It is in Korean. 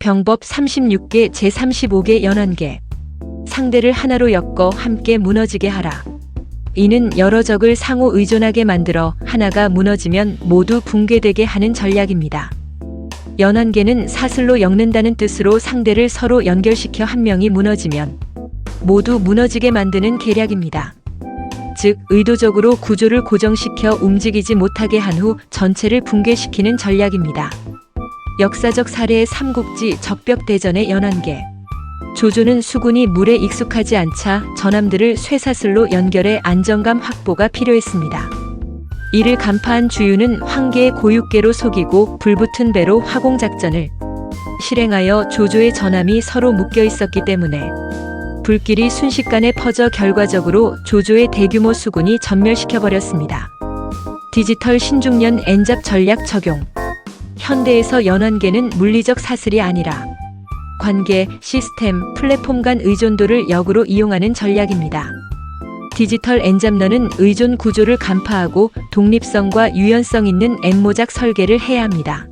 병법 36개 제35개 연한계. 상대를 하나로 엮어 함께 무너지게 하라. 이는 여러 적을 상호 의존하게 만들어 하나가 무너지면 모두 붕괴되게 하는 전략입니다. 연한계는 사슬로 엮는다는 뜻으로 상대를 서로 연결시켜 한 명이 무너지면 모두 무너지게 만드는 계략입니다. 즉, 의도적으로 구조를 고정시켜 움직이지 못하게 한 후 전체를 붕괴시키는 전략입니다. 역사적 사례의 삼국지 적벽대전의 연한계. 조조는 수군이 물에 익숙하지 않자 전함들을 쇠사슬로 연결해 안정감 확보가 필요했습니다. 이를 간파한 주유는 황계의 고육계로 속이고 불붙은 배로 화공작전을 실행하여 조조의 전함이 서로 묶여 있었기 때문에 불길이 순식간에 퍼져 결과적으로 조조의 대규모 수군이 전멸시켜버렸습니다. 디지털 신중년 엔잡 전략 적용 현대에서 연환계는 물리적 사슬이 아니라 관계, 시스템, 플랫폼 간 의존도를 역으로 이용하는 전략입니다. 디지털 엔잡러는 의존 구조를 간파하고 독립성과 유연성 있는 엠모작 설계를 해야 합니다.